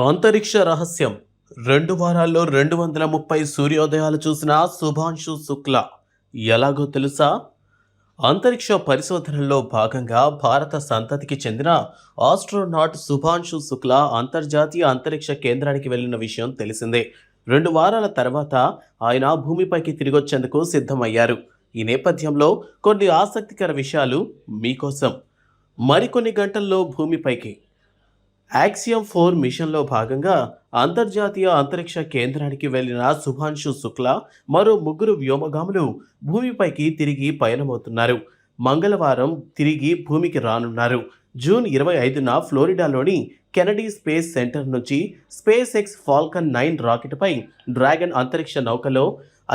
అంతరిక్ష రహస్యం. రెండు వారాల్లో రెండు వందల ముప్పై సూర్యోదయాలు చూసిన శుభాంశు శుక్ల ఎలాగో తెలుసా? అంతరిక్ష పరిశోధనల్లో భాగంగా భారత సంతతికి చెందిన ఆస్ట్రోనాట్ శుభాంశు శుక్ల అంతర్జాతీయ అంతరిక్ష కేంద్రానికి వెళ్ళిన విషయం తెలిసిందే. రెండు వారాల తర్వాత ఆయన భూమిపైకి తిరిగొచ్చేందుకు సిద్ధమయ్యారు. ఈ నేపథ్యంలో కొన్ని ఆసక్తికర విషయాలు మీకోసం. మరికొన్ని గంటల్లో భూమిపైకి. యాక్సియం ఫోర్ మిషన్లో భాగంగా అంతర్జాతీయ అంతరిక్ష కేంద్రానికి వెళ్ళిన శుభాంశు శుక్ల మరో ముగ్గురు వ్యోమగాములు భూమిపైకి తిరిగి పయనమవుతున్నారు. మంగళవారం తిరిగి భూమికి రానున్నారు. జూన్ ఇరవై ఐదున ఫ్లోరిడాలోని కెనడీ స్పేస్ సెంటర్ నుంచి స్పేస్ ఎక్స్ ఫాల్కన్ నైన్ రాకెట్పై డ్రాగన్ అంతరిక్ష నౌకలో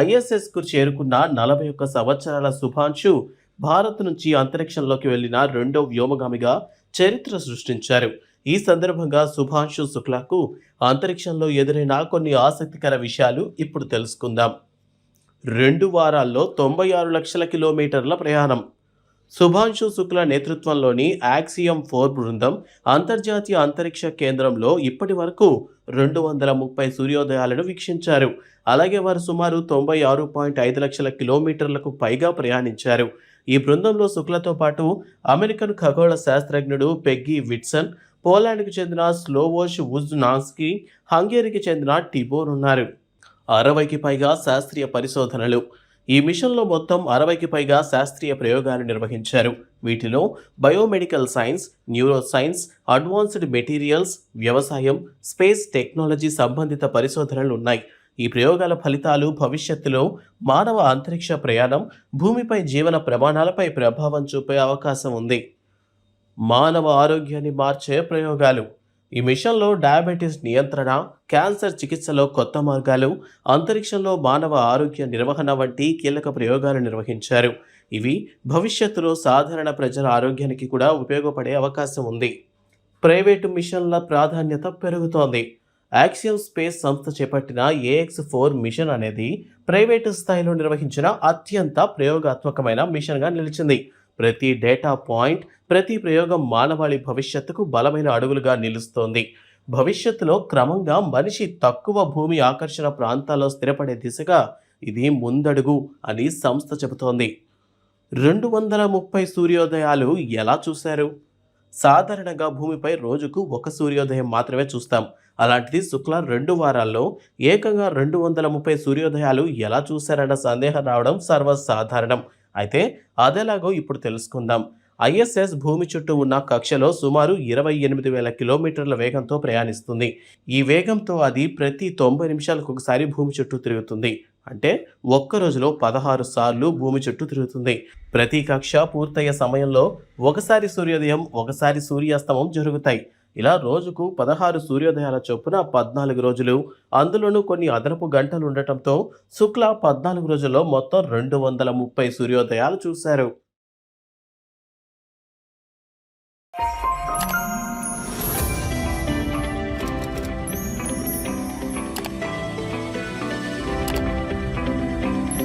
ఐఎస్ఎస్కు చేరుకున్న నలభై ఒక్క సంవత్సరాల శుభాంశు భారత్ నుంచి అంతరిక్షంలోకి వెళ్ళిన రెండో వ్యోమగామిగా చరిత్ర సృష్టించారు. ఈ సందర్భంగా శుభాంశు శుక్లాకు అంతరిక్షంలో ఎదురైన కొన్ని ఆసక్తికర విషయాలు ఇప్పుడు తెలుసుకుందాం. రెండు వారాల్లో తొంభై ఆరు లక్షల కిలోమీటర్ల ప్రయాణం. శుభాంశు శుక్ల నేతృత్వంలోని యాక్సియం ఫోర్ బృందం అంతర్జాతీయ అంతరిక్ష కేంద్రంలో ఇప్పటి వరకు రెండు వందల ముప్పై సూర్యోదయాలను వీక్షించారు. అలాగే వారు సుమారు తొంభై ఆరు పాయింట్ ఐదు లక్షల కిలోమీటర్లకు పైగా ప్రయాణించారు. ఈ బృందంలో శుక్లతో పాటు అమెరికన్ ఖగోళ శాస్త్రజ్ఞుడు పెగ్గీ విట్సన్ పోలాండ్కు చెందిన స్లోవోష్ ఉజ్నాస్కి హంగేరీకి చెందిన టిబోర్ ఉన్నారు. అరవైకి పైగా శాస్త్రీయ పరిశోధనలు. ఈ మిషన్లో మొత్తం అరవైకి పైగా శాస్త్రీయ ప్రయోగాలు నిర్వహించారు. వీటిలో biomedical science neuroscience advanced materials వ్యవసాయం స్పేస్ టెక్నాలజీ సంబంధిత పరిశోధనలు ఉన్నాయి. ఈ ప్రయోగాల ఫలితాలు భవిష్యత్తులో మానవ అంతరిక్ష ప్రయాణం భూమిపై జీవన ప్రమాణాలపై ప్రభావం చూపే అవకాశం ఉంది. మానవ ఆరోగ్యాన్ని మార్చే ప్రయోగాలు. ఈ మిషన్లో డయాబెటీస్ నియంత్రణ క్యాన్సర్ చికిత్సలో కొత్త మార్గాలు అంతరిక్షంలో మానవ ఆరోగ్య నిర్వహణ వంటి కీలక ప్రయోగాలు నిర్వహించారు. ఇవి భవిష్యత్తులో సాధారణ ప్రజల ఆరోగ్యానికి కూడా ఉపయోగపడే అవకాశం ఉంది. ప్రైవేటు మిషన్ల ప్రాధాన్యత పెరుగుతోంది. యాక్సియం స్పేస్ సంస్థ చేపట్టిన ఏఎక్స్ ఫోర్ మిషన్ అనేది ప్రైవేటు స్థాయిలో నిర్వహించిన అత్యంత ప్రయోగాత్మకమైన మిషన్గా నిలిచింది. ప్రతి డేటా పాయింట్ ప్రతి ప్రయోగం మానవాళి భవిష్యత్తుకు బలమైన అడుగులుగా నిలుస్తోంది. భవిష్యత్తులో క్రమంగా మనిషి తక్కువ భూమి ఆకర్షణ ప్రాంతాల్లో స్థిరపడే దిశగా ఇది ముందడుగు అని సంస్థ చెబుతోంది. రెండు వందల ముప్పై సూర్యోదయాలు ఎలా చూశారు? సాధారణంగా భూమిపై రోజుకు ఒక సూర్యోదయం మాత్రమే చూస్తాం. అలాంటిది శుక్ల రెండు వారాల్లో ఏకంగా రెండు వందల ముప్పై సూర్యోదయాలు ఎలా చూశారన్న సందేహం రావడం సర్వసాధారణం. అయితే అదేలాగో ఇప్పుడు తెలుసుకుందాం. ఐఎస్ఎస్ భూమి చుట్టూ ఉన్న కక్షలో సుమారు ఇరవై ఎనిమిది వేల కిలోమీటర్ల వేగంతో ప్రయాణిస్తుంది. ఈ వేగంతో అది ప్రతి తొంభై నిమిషాలకు ఒకసారి భూమి చుట్టూ తిరుగుతుంది. అంటే ఒక్క రోజులో పదహారు సార్లు భూమి చుట్టూ తిరుగుతుంది. ప్రతి కక్ష పూర్తయ్యే సమయంలో ఒకసారి సూర్యోదయం ఒకసారి సూర్యాస్తమం జరుగుతాయి. ఇలా రోజుకు పదహారు సూర్యోదయాల చొప్పున పద్నాలుగు రోజులు అందులోనూ కొన్ని అదనపు గంటలు ఉండటంతో శుక్ల పద్నాలుగు రోజుల్లో మొత్తం రెండు వందల ముప్పై సూర్యోదయాలు చూశారు.